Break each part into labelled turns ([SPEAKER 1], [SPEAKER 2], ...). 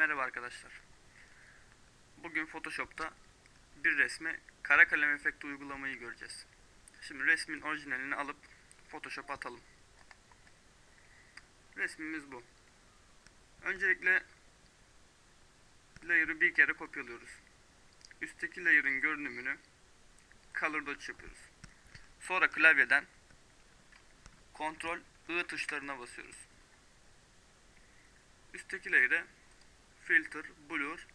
[SPEAKER 1] Merhaba arkadaşlar. Bugün Photoshop'ta bir resme kara kalem efekti uygulamayı göreceğiz. Şimdi resmin orijinalini alıp Photoshop'a atalım. Resmimiz bu. Öncelikle layer'ı bir kere kopyalıyoruz. Üstteki layer'ın görünümünü color dodge yapıyoruz. Sonra klavyeden Ctrl I tuşlarına basıyoruz. Üstteki layer'e filter, blur,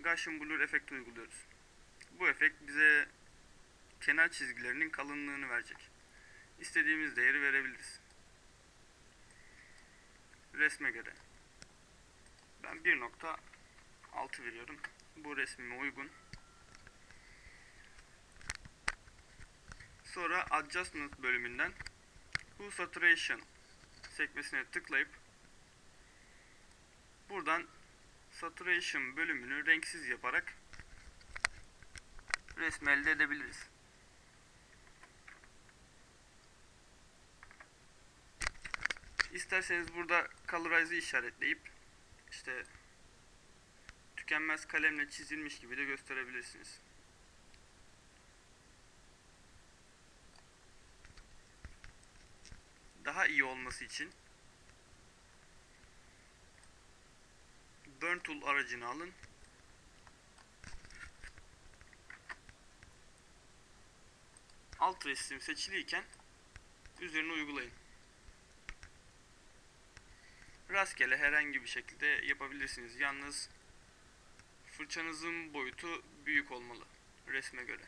[SPEAKER 1] Gaussian blur efekti uyguluyoruz. Bu efekt bize kenar çizgilerinin kalınlığını verecek. İstediğimiz değeri verebiliriz. Resme göre. Ben 1.6 veriyorum. Bu resmime uygun. Sonra Adjustment bölümünden Hue Saturation sekmesine tıklayıp buradan Saturation bölümünü renksiz yaparak resmi elde edebiliriz. İsterseniz burada Colorize'ı işaretleyip işte tükenmez kalemle çizilmiş gibi de gösterebilirsiniz. Daha iyi olması için Burn Tool aracını alın. Alt resim seçiliyken üzerine uygulayın. Rastgele herhangi bir şekilde yapabilirsiniz. Yalnız fırçanızın boyutu büyük olmalı resme göre.